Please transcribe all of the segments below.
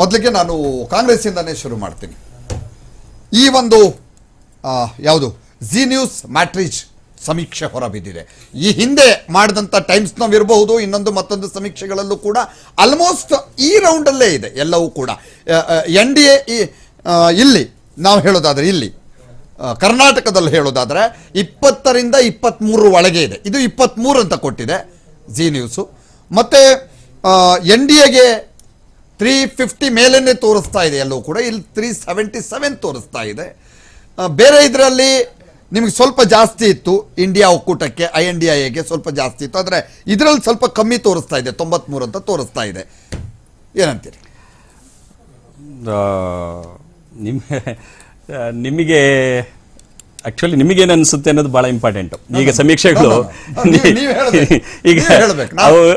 ಮೊದಲಿಗೆ ನಾನು ಕಾಂಗ್ರೆಸ್ಸಿಂದನೇ ಶುರು ಮಾಡ್ತೀನಿ. ಈ ಒಂದು ಯಾವುದು? ಜಿ ನ್ಯೂಸ್ ಮ್ಯಾಟ್ರಿಜ್ ಸಮೀಕ್ಷೆ ಹೊರಬಿದ್ದಿದೆ. ಈ ಹಿಂದೆ ಮಾಡಿದಂಥ ಟೈಮ್ಸ್ ನಾವು ಇರಬಹುದು ಇನ್ನೊಂದು ಮತ್ತೊಂದು ಸಮೀಕ್ಷೆಗಳಲ್ಲೂ ಕೂಡ ಆಲ್ಮೋಸ್ಟ್ ಈ ರೌಂಡಲ್ಲೇ ಇದೆ, ಎಲ್ಲವೂ ಕೂಡ. ಎನ್ ಡಿ ಎ ಇಲ್ಲಿ, ನಾವು ಹೇಳೋದಾದರೆ ಇಲ್ಲಿ ಕರ್ನಾಟಕದಲ್ಲಿ ಹೇಳೋದಾದರೆ ಇಪ್ಪತ್ತರಿಂದ ಇಪ್ಪತ್ತ್ಮೂರು ಒಳಗೆ ಇದೆ. ಇದು ಇಪ್ಪತ್ತ್ಮೂರು ಅಂತ ಕೊಟ್ಟಿದೆ, ಜಿ ನ್ಯೂಸು. ಮತ್ತು ಎನ್ ಡಿ ಎಗೆ ತ್ರೀ ಫಿಫ್ಟಿ ಮೇಲೇ ತೋರಿಸ್ತಾ ಇದೆ ಎಲ್ಲವೂ ಕೂಡ. ಇಲ್ಲಿ ತ್ರೀ ಸೆವೆಂಟಿ ಸೆವೆನ್ ತೋರಿಸ್ತಾ ಇದೆ. ಬೇರೆ ಇದರಲ್ಲಿ ನಿಮಗೆ ಸ್ವಲ್ಪ ಜಾಸ್ತಿ ಇತ್ತು ಇಂಡಿಯಾ ಒಕ್ಕೂಟಕ್ಕೆ ಐ ಎನ್ ಡಿ ಐ ಎಗೆ ಸ್ವಲ್ಪ ಜಾಸ್ತಿ ಇತ್ತು. ಆದರೆ ಇದರಲ್ಲಿ ಸ್ವಲ್ಪ ಕಮ್ಮಿ ತೋರಿಸ್ತಾ ಇದೆ ತೊಂಬತ್ಮೂರು ಅಂತ ತೋರಿಸ್ತಾ ಇದೆ. ಏನಂತೀರಿ? ಆ, ನಿಮ್ಮ ನಿಮಗೆ ಆಕ್ಚುಲಿ ನಿಮಗೇನು ಅನಿಸುತ್ತೆ ಅನ್ನೋದು ಬಹಳ ಇಂಪಾರ್ಟೆಂಟ್ ಈಗ ಸಮೀಕ್ಷೆಗಳು ಈಗ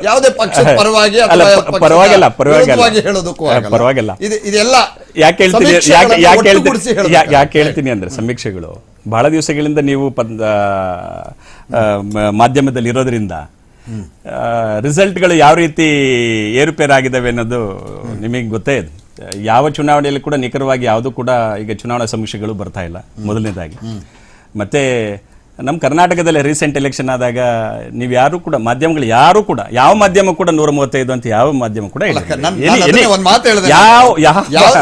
ಯಾವುದೇ ಪಕ್ಷದ ಪರವಾಗಿ ಪರವಾಗಿಲ್ಲ ಪರವಾಗಿಲ್ಲ. ಪರವಾಗಿಲ್ಲ. ಇದು ಇದೆಲ್ಲ ಯಾಕೆ ಹೇಳ್ತೀನಿ ಯಾಕೆ ಹೇಳ್ತೀನಿ ಯಾಕೆ ಹೇಳ್ತೀನಿ ಅಂದ್ರೆ ಸಮೀಕ್ಷೆಗಳು. ಬಹಳ ದಿವಸಗಳಿಂದ ನೀವು ಪದ್ ಮಾಧ್ಯಮದಲ್ಲಿ ಇರೋದ್ರಿಂದ ರಿಸಲ್ಟ್ಗಳು ಯಾವ ರೀತಿ ಏರುಪೇರಾಗಿದ್ದಾವೆ ಅನ್ನೋದು ನಿಮಗೆ ಗೊತ್ತೇ ಇದೆ. ಯಾವ ಚುನಾವಣೆಯಲ್ಲಿ ಕೂಡ ನಿಖರವಾಗಿ ಯಾವುದು ಕೂಡ ಈಗ ಚುನಾವಣಾ ಸಮೀಕ್ಷೆಗಳು ಬರ್ತಾ ಇಲ್ಲ ಮೊದಲನೇದಾಗಿ. ಮತ್ತೆ ನಮ್ಮ ಕರ್ನಾಟಕದಲ್ಲಿ ರೀಸೆಂಟ್ ಎಲೆಕ್ಷನ್ ಆದಾಗ ನೀವು ಯಾರು ಕೂಡ ಮಾಧ್ಯಮಗಳು ಯಾರು ಕೂಡ ಯಾವ ಮಾಧ್ಯಮ ಕೂಡ ನೂರ ಮೂವತ್ತೈದು ಅಂತ ಯಾವ ಮಾಧ್ಯಮ ಕೂಡ ಯಾವ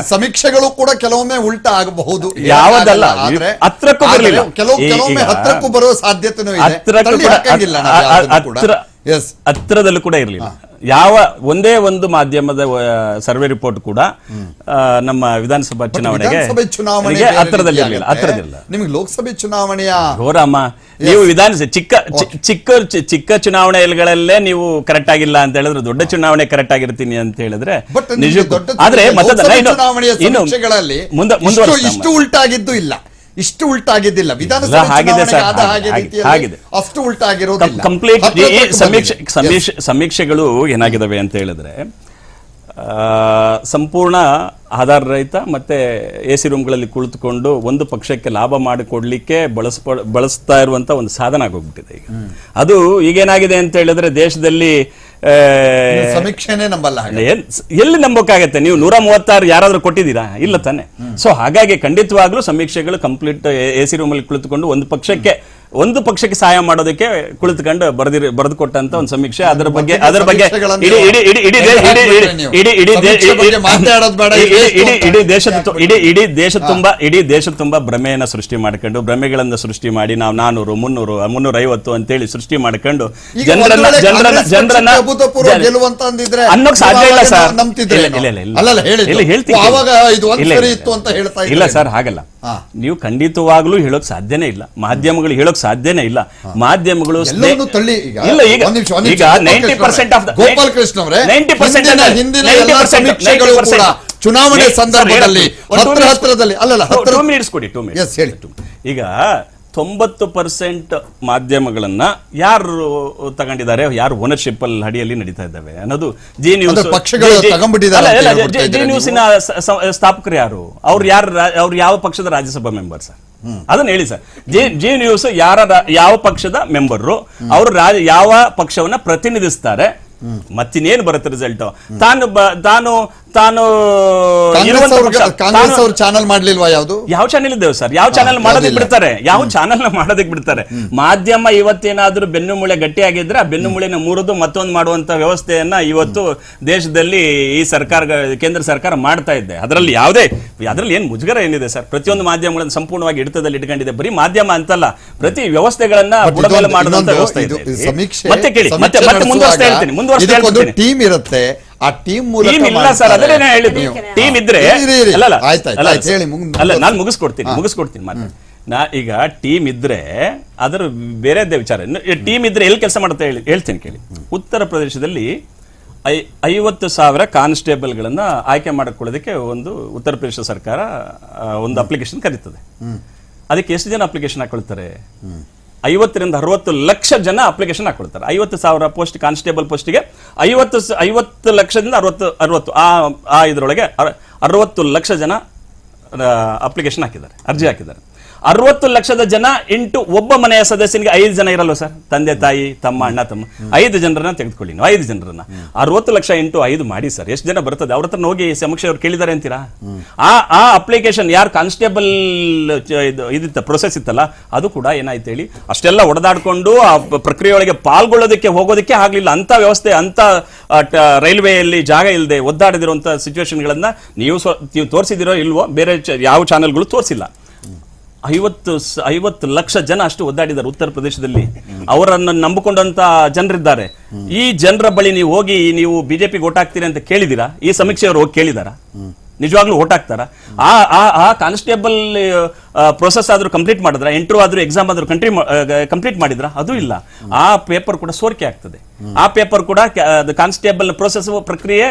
ಸಮೀಕ್ಷೆಗಳು ಕೂಡ ಕೆಲವೊಮ್ಮೆ ಉಲ್ಟಾ ಆಗಬಹುದು. ಯಾವ್ದಲ್ಲ ಹತ್ರಕ್ಕೂ ಬರಲಿಲ್ಲ. ಕೆಲವೊಮ್ಮೆ ಹತ್ರಕ್ಕೂ ಬರುವ ಸಾಧ್ಯತೆನೂ ಇದೆ ಹತ್ರಕ್ಕೂ ಕೂಡ ಇರಲಿಲ್ಲ. ಯಾವ ಒಂದೇ ಒಂದು ಮಾಧ್ಯಮದ ಸರ್ವೆ ರಿಪೋರ್ಟ್ ಕೂಡ ನಮ್ಮ ವಿಧಾನಸಭಾ ಚುನಾವಣೆಗೆ ವಿಧಾನಸಭೆ ಚುನಾವಣೆ ಗೆ ಹತ್ರದಲ್ಲಿ ರೀತಿ ಇರಲಿಲ್ಲ ಹತ್ತಿರದಿಲ್ಲ ನಿಮಗೆ ಲೋಕಸಭೆ ಚುನಾವಣೆಯ ಹೋರಾಮ ನೀವು ವಿಧಾನಸಭೆ ಚಿಕ್ಕ ಚಿಕ್ಕ ಚಿಕ್ಕ ಚುನಾವಣೆಗಳಲ್ಲೇ ನೀವು ಕರೆಕ್ಟ್ ಆಗಿಲ್ಲ ಅಂತ ಹೇಳಿದ್ರೆ. ದೊಡ್ಡ ಚುನಾವಣೆ ಕರೆಕ್ಟ್ ಆಗಿರ್ತೀನಿ ಅಂತ ಹೇಳಿದ್ರೆ ಆದ್ರೆ ಮುಂದೆ ಮುಂದುವರಿಸ್ತಾ ಇಷ್ಟು ಉಲ್ಟಾಗಿದ್ದು ಇಲ್ಲ. ಇಷ್ಟು ಉಲ್ಟಾಗಿದ್ದಿಲ್ಲ. ವಿಧಾನಸಭೆ. ಅಷ್ಟು ಕಂಪ್ಲೀಟ್ ಸಮೀಕ್ಷೆ ಸಮೀಕ್ಷೆ ಸಮೀಕ್ಷೆಗಳು ಏನಾಗಿದ್ದಾವೆ ಅಂತ ಹೇಳಿದ್ರೆ ಆ, ಸಂಪೂರ್ಣ ಆಧಾರ ರಹಿತ ಮತ್ತೆ ಎ ಸಿ ರೂಮ್ಗಳಲ್ಲಿ ಕುಳಿತುಕೊಂಡು ಒಂದು ಪಕ್ಷಕ್ಕೆ ಲಾಭ ಮಾಡಿಕೊಡ್ಲಿಕ್ಕೆ ಬಳಸ್ಪ ಬಳಸ್ತಾ ಇರುವಂತ ಒಂದು ಸಾಧನ ಆಗೋಗ್ಬಿಟ್ಟಿದೆ ಈಗ. ಅದು ಈಗೇನಾಗಿದೆ ಅಂತ ಹೇಳಿದ್ರೆ ದೇಶದಲ್ಲಿ ಸಮೀಕ್ಷೆನೇ ನಂಬಲ್ಲ ಎಲ್ಲಿ ನಂಬೋಕ್ಕಾಗತ್ತೆ? ನೀವು ನೂರ ಮೂವತ್ತಾರು ಯಾರಾದ್ರೂ ಕೊಟ್ಟಿದ್ದೀರಾ? ಇಲ್ಲ ತಾನೆ. ಸೊ ಹಾಗಾಗಿ ಖಂಡಿತವಾಗ್ಲೂ ಸಮೀಕ್ಷೆಗಳು ಕಂಪ್ಲೀಟ್ ಎ ಸಿ ರೂಮಲ್ಲಿ ಕುಳಿತುಕೊಂಡು ಒಂದು ಪಕ್ಷಕ್ಕೆ ಒಂದು ಪಕ್ಷಕ್ಕೆ ಸಹಾಯ ಮಾಡೋದಕ್ಕೆ ಕುಳಿತುಕೊಂಡು ಬರೆದಿರಿ ಬರೆದು ಕೊಟ್ಟಂತ ಒಂದು ಸಮೀಕ್ಷೆ ಅದರ ಬಗ್ಗೆ ಅದರ ಬಗ್ಗೆ ಇಡೀ ಇಡೀ ಇಡೀ ಇಡೀ ಇಡೀ ಇಡೀ. ಇಡೀ ದೇಶ ತುಂಬಾ ಇಡೀ ದೇಶ ತುಂಬಾ ಭ್ರಮೆಯನ್ನ ಸೃಷ್ಟಿ ಮಾಡ್ಕೊಂಡು ಭ್ರಮೆಗಳನ್ನ ಸೃಷ್ಟಿ ಮಾಡಿ ನಾವು ನಾನೂರು ಮುನ್ನೂರು ಮುನ್ನೂರ ಐವತ್ತು ಅಂತೇಳಿ ಸೃಷ್ಟಿ ಮಾಡ್ಕೊಂಡು ಜನರನ್ನ ಜನರನ್ನ ಜನರನ್ನ ಅನ್ನೋಕ್ ಸಾಧ್ಯ ಇಲ್ಲ ಸರ್ ಇಲ್ಲ. ಹೇಳ್ತೀನಿ. ಸರಿ ಇತ್ತು ಅಂತ ಹೇಳ್ತಾ ಇಲ್ಲ ಇದ್ರೇನೋ? ಸರ್ ಹಾಗಲ್ಲ. ನೀವು ಖಂಡಿತವಾಗ್ಲೂ ಹೇಳೋಕ್ ಸಾಧ್ಯನೇ ಇಲ್ಲ. ಮಾಧ್ಯಮಗಳು ಹೇಳೋಕ್ ಸಾಧ್ಯನೇ ಇಲ್ಲ. ಮಾಧ್ಯಮಗಳು ಇಲ್ಲ ಈಗ ಈಗ ninety percent of Gopal Krishna ಅವರೇ ನೈಂಟಿ ಪರ್ಸೆಂಟ್ ಚುನಾವಣೆ ಸಂದರ್ಭದಲ್ಲಿ ಹತ್ರ ಹತ್ರದಲ್ಲಿ ಅಲ್ಲಲ್ಲ ಟೂ ಮಿನಿಟ್ಸ್ ಕೊಡಿ ಟೂ ಮಿನಿಟ್ಸ್ ಹೇಳಿ. ಈಗ ತೊಂಬತ್ತು ಪರ್ಸೆಂಟ್ ಮಾಧ್ಯಮಗಳನ್ನ ಯಾರು ತಗೊಂಡಿದ್ದಾರೆ ಯಾರು ಓನರ್ಶಿಪ್ ಅಲ್ಲಿ ಅಡಿಯಲ್ಲಿ ನಡೀತಾ ಇದ್ದಾವೆ ಅನ್ನೋದು ಜಿ ನ್ಯೂಸ್ ಜಿ ನ್ಯೂಸಿನ ಸ್ಥಾಪಕರು ಯಾರು? ಅವ್ರು ಯಾರು ಅವ್ರು ಯಾವ ಪಕ್ಷದ ರಾಜ್ಯಸಭಾ ಮೆಂಬರ್ ಸರ್? ಅದನ್ನ ಹೇಳಿ ಸರ್. ಜಿ ಜಿ ನ್ಯೂಸ್ ಯಾರ ಯಾವ ಪಕ್ಷದ ಮೆಂಬರ್ ಅವರು ಯಾವ ಪಕ್ಷವನ್ನ ಪ್ರತಿನಿಧಿಸ್ತಾರೆ? ಮತ್ತಿನ್ನೇನು ಬರುತ್ತೆ ರಿಸಲ್ಟ್ ತಾನು ತಾನು ತಾನು ಕಾಂಗ್ರೆಸ್ ಅವ್ರ ಚಾನಲ್ ಮಾಡ್ಲಿಲ್ವಾ ಯಾವುದು? ಯಾವ ಚಾನೆಲ್ ಇದ್ದೇವೆ ಸರ್? ಯಾವ ಚಾನೆಲ್ ಮಾಡೋದಕ್ಕೆ ಯಾವ್ದಿಲ್ಲ. ಬಿಡ್ತಾರೆ? ಯಾವ ಚಾನೆಲ್ ಮಾಡೋದಕ್ಕೆ ಬಿಡ್ತಾರೆ? ಮಾಧ್ಯಮ ಇವತ್ತೇನಾದ್ರೂ ಬೆನ್ನುಮೂಳೆ ಗಟ್ಟಿ ಗಟ್ಟಿಯಾಗಿದ್ರೆ ಆ ಬೆನ್ನು ಮೂರದು ಮತ್ತೊಂದು ಮಾಡುವಂತ ವ್ಯವಸ್ಥೆಯನ್ನ ಇವತ್ತು ದೇಶದಲ್ಲಿ ಈ ಸರ್ಕಾರ ಕೇಂದ್ರ ಸರ್ಕಾರ ಮಾಡ್ತಾ ಇದೆ. ಅದರಲ್ಲಿ ಯಾವುದೇ ಅದರಲ್ಲಿ ಏನ್ ಮುಜುಗರ ಏನಿದೆ ಸರ್? ಪ್ರತಿಯೊಂದು ಮಾಧ್ಯಮಗಳನ್ನು ಸಂಪೂರ್ಣವಾಗಿ ಹಿಡಿತದಲ್ಲಿ ಇಟ್ಕೊಂಡಿದೆ. ಬರೀ ಮಾಧ್ಯಮ ಅಂತಲ್ಲ ಪ್ರತಿ ವ್ಯವಸ್ಥೆಗಳನ್ನ ಬುಡಮೇಲೆ ಮಾಡುವಂತ ವ್ಯವಸ್ಥೆ ಇದು. ಮತ್ತೆ ಕೇಳಿ ಮತ್ತೆ ಮುಂದೆ ಮತ್ತೆ ಮುಂದುವರಿಸ್ತಾ ಹೇಳ್ತೀನಿ ಮುಂದುವರಿಸ್ತಾ ಹೇಳ್ತೀನಿ. ಟೀಮ್ ಇರುತ್ತೆ. ಆ ಟೀಮ್ ಟೀಮ್ ಇಲ್ಲ. ಸರ್ ಅದನ್ನೇ ನಾನು ಹೇಳಿದ್ದು. ಟೀಮ್ ಇದ್ರೆ. ಅಲ್ಲ ಅಲ್ಲ ಆಯ್ತು, ಆಯ್ತು, ಅಲ್ಲ, ಆಯ್ತು, ಹೇಳಿ, ಮುಂದೆ ಅಲ್ಲ ನಾನು. ಮುಗಿಸ್ಕೊಡ್ತೀನಿ ಮುಗಿಸ್ಕೊಡ್ತೀನಿ ಮಾತು ನಾ ಈಗ ಟೀಮ್ ಇದ್ರೆ ಅದರ ಬೇರೆದೇ ವಿಚಾರ. ಟೀಮ್ ಇದ್ರೆ ಎಲ್ಲಿ ಕೆಲಸ ಮಾಡುತ್ತೆ ಹೇಳಿ ಹೇಳ್ತೀನಿ ಕೇಳಿ. ಉತ್ತರ ಪ್ರದೇಶದಲ್ಲಿ ಐ ಐವತ್ತು ಸಾವಿರ ಕಾನ್ಸ್ಟೇಬಲ್ಗಳನ್ನ ಆಯ್ಕೆ ಮಾಡಿಕೊಳ್ಳೋದಕ್ಕೆ ಒಂದು ಉತ್ತರ ಪ್ರದೇಶ ಸರ್ಕಾರ ಆ, ಒಂದು ಅಪ್ಲಿಕೇಶನ್ ಕರೀತದೆ. ಅದಕ್ಕೆ ಎಷ್ಟು ಜನ ಅಪ್ಲಿಕೇಶನ್ ಹಾಕೊಳ್ತಾರೆ? ಐವತ್ತರಿಂದ ಅರವತ್ತು ಲಕ್ಷ ಜನ ಅಪ್ಲಿಕೇಶನ್ ಹಾಕೊಳ್ತಾರೆ. ಐವತ್ತು ಸಾವಿರ ಪೋಸ್ಟ್ ಕಾನ್ಸ್ಟೇಬಲ್ ಪೋಸ್ಟ್ಗೆ ಐವತ್ತು ಐವತ್ತು ಲಕ್ಷದಿಂದ ಅರವತ್ತು ಅರವತ್ತು, ಆ ಆ ಇದರೊಳಗೆ ಅರ- ಅರವತ್ತು ಲಕ್ಷ ಜನ ಅಪ್ಲಿಕೇಶನ್ ಹಾಕಿದ್ದಾರೆ, ಅರ್ಜಿ ಹಾಕಿದ್ದಾರೆ. ಅರವತ್ತು ಲಕ್ಷದ ಜನ ಇಂಟು ಒಬ್ಬ ಮನೆಯ ಸದಸ್ಯನಿಗೆ ಐದು ಜನ ಇರಲ್ವ ಸರ್? ತಂದೆ, ತಾಯಿ, ತಮ್ಮ, ಅಣ್ಣ, ತಮ್ಮ. ಐದು ಜನರನ್ನ ತೆಗೆದುಕೊಳ್ಳಿ ನೀವು ಐದು ಜನರನ್ನ. ಅರವತ್ತು ಲಕ್ಷ ಇಂಟು ಐದು ಮಾಡಿ ಸರ್. ಎಷ್ಟು ಜನ ಬರ್ತದೆ? ಅವ್ರ ಹತ್ರ ಹೋಗಿ ಸಮೀಕ್ಷೆ ಅವ್ರು ಕೇಳಿದ್ದಾರೆ ಅಂತೀರಾ? ಆ ಆ ಅಪ್ಲಿಕೇಶನ್ ಯಾರು ಕಾನ್ಸ್ಟೇಬಲ್ ಇದು, ಇದಿತ್ತ ಪ್ರೊಸೆಸ್ ಇತ್ತಲ್ಲ, ಅದು ಕೂಡ ಏನಾಯ್ತು ಹೇಳಿ, ಅಷ್ಟೆಲ್ಲ ಒಡದಾಡ್ಕೊಂಡು ಆ ಪ್ರಕ್ರಿಯೆಯೊಳಗೆ ಪಾಲ್ಗೊಳ್ಳೋದಕ್ಕೆ, ಹೋಗೋದಕ್ಕೆ ಆಗ್ಲಿಲ್ಲ. ಅಂತ ವ್ಯವಸ್ಥೆ ಅಂತ ರೈಲ್ವೆಯಲ್ಲಿ ಜಾಗ ಇಲ್ಲದೆ ಒದ್ದಾಡದಿರುವಂತ ಸಿಚುವೇಶನ್ಗಳನ್ನ ನೀವು ನೀವು ತೋರಿಸಿದಿರೋ ಇಲ್ವೋ, ಬೇರೆ ಯಾವ ಚಾನೆಲ್ಗಳು ತೋರಿಸಿಲ್ಲ. ಐವತ್ತು ಐವತ್ತು ಲಕ್ಷ ಜನ ಅಷ್ಟು ಒದ್ದಾಡಿದ್ದಾರೆ ಉತ್ತರ ಪ್ರದೇಶದಲ್ಲಿ. ಅವರನ್ನು ನಂಬಿಕೊಂಡಂತ ಜನರಿದ್ದಾರೆ. ಈ ಜನರ ಬಳಿ ನೀವು ಹೋಗಿ ನೀವು ಬಿಜೆಪಿಗೆ ಓಟ್ ಹಾಕ್ತೀರಿ ಅಂತ ಕೇಳಿದಿರಾ? ಈ ಸಮೀಕ್ಷೆಯವರು ಹೋಗಿ ಕೇಳಿದಾರಾ? ನಿಜವಾಗ್ಲೂ ಓಟ್ ಹಾಕ್ತಾರ? ಆ ಆ ಆ ಕಾನ್ಸ್ಟೇಬಲ್ ಪ್ರೊಸೆಸ್ ಆದ್ರೂ ಕಂಪ್ಲೀಟ್ ಮಾಡಿದ್ರ? ಇಂಟರ್ವ್ಯೂ ಆದ್ರೂ ಎಕ್ಸಾಮ್ ಆದ್ರೂ ಕಂಟ್ರಿ ಕಂಪ್ಲೀಟ್ ಮಾಡಿದ್ರ? ಅದು ಇಲ್ಲ. ಆ ಪೇಪರ್ ಕೂಡ ಸೋರಿಕೆ ಆಗ್ತದೆ. ಆ ಪೇಪರ್ ಕೂಡ ಕಾನ್ಸ್ಟೇಬಲ್ ಪ್ರೊಸೆಸ್ ಪ್ರಕ್ರಿಯೆ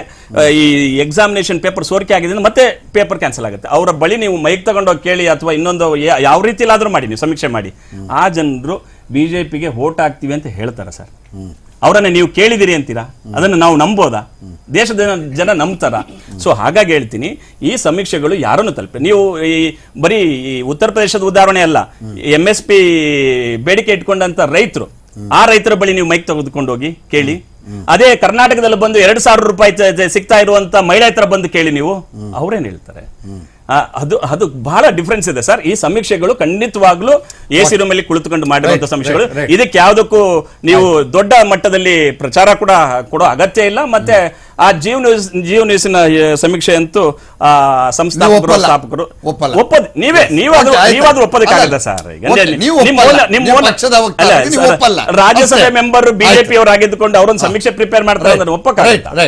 ಈ ಎಕ್ಸಾಮಿನೇಷನ್ ಪೇಪರ್ ಸೋರಿಕೆ ಆಗಿದೆ ಮತ್ತೆ ಪೇಪರ್ ಕ್ಯಾನ್ಸಲ್ ಆಗುತ್ತೆ. ಅವರ ಬಳಿ ನೀವು ಮೈಕ್ ತಗೊಂಡೋಗಿ ಕೇಳಿ ಅಥವಾ ಇನ್ನೊಂದು ಯಾವ ರೀತಿಲಾದ್ರೂ ಮಾಡಿ, ನೀವು ಸಮೀಕ್ಷೆ ಮಾಡಿ. ಆ ಜನರು ಬಿಜೆಪಿಗೆ ವೋಟ್ ಹಾಕ್ತೀವಿ ಅಂತ ಹೇಳ್ತಾರೆ ಸರ್. ಅವರನ್ನ ನೀವು ಕೇಳಿದಿರಿ ಅಂತೀರಾ? ಅದನ್ನು ನಾವು ನಂಬೋದಾ? ದೇಶದ ಜನ- ನಂಬ್ತಾರ? ಸೊ ಹಾಗಾಗಿ ಹೇಳ್ತೀನಿ ಈ ಸಮೀಕ್ಷೆಗಳು ಯಾರನ್ನು ತಲುಪಿ ನೀವು ಈ ಬರೀ ಈ ಉತ್ತರ ಪ್ರದೇಶದ ಉದಾಹರಣೆ ಅಲ್ಲ ಎಂ ಎಸ್ ಪಿ ಬೇಡಿಕೆ ಇಟ್ಕೊಂಡಂತ ರೈತರು ಆ ರೈತರ ಬಳಿ ನೀವು ಮೈಕ್ ತೆಗೆದುಕೊಂಡು ಹೋಗಿ ಕೇಳಿ. ಅದೇ ಕರ್ನಾಟಕದಲ್ಲಿ ಬಂದು ಎರಡು ಸಾವಿರ ರೂಪಾಯಿ ಸಿಗ್ತಾ ಇರುವಂತ ಮಹಿಳೆ ಹತ್ರ ಬಂದು ಕೇಳಿ ನೀವು ಅವ್ರೇನ್ ಹೇಳ್ತಾರೆ? ಅದು ಅದು ಬಹಳ ಡಿಫ್ರೆನ್ಸ್ ಇದೆ ಸರ್. ಈ ಸಮೀಕ್ಷೆಗಳು ಖಂಡಿತವಾಗ್ಲೂ ಎ ಸಿ ರೂಮ್ ಅಲ್ಲಿ ಕುಳಿತುಕೊಂಡು ಮಾಡಿರುವಂತಹ ಸಮೀಕ್ಷೆಗಳು. ಇದಕ್ಕೆ ಯಾವುದಕ್ಕೂ ನೀವು ದೊಡ್ಡ ಮಟ್ಟದಲ್ಲಿ ಪ್ರಚಾರ ಕೂಡ ಕೊಡೋ ಅಗತ್ಯ ಇಲ್ಲ. ಮತ್ತೆ ಆ ಜೀವ್ ನ್ಯೂಸ್ ಜೀವ್ ನ್ಯೂಸಿನ ಸಮೀಕ್ಷೆ ಅಂತೂ ಆ ಸಂಸ್ಥಾಪಕರು. ಸ್ಥಾಪಕರು ಒಪ್ಪಲ್ಲ. ನೀವೇ ನೀವಾದ್ರೂ ನೀವಾದ್ರು ಒಪ್ಪದಕ್ಕಾಗಲ್ಲ. ಸರ್. ರಾಜ್ಯಸಭೆ. ಮೆಂಬರ್ ಬಿಜೆಪಿ ಅವರು ಅವರಾಗಿದ್ದುಕೊಂಡು ಅವರೊಂದು ಸಮೀಕ್ಷೆ ಪ್ರಿಪೇರ್ ಮಾಡ್ತಾರೆ ಅಂದ್ರೆ ಒಪ್ಪಕ್ಕಾಗಲ್ಲ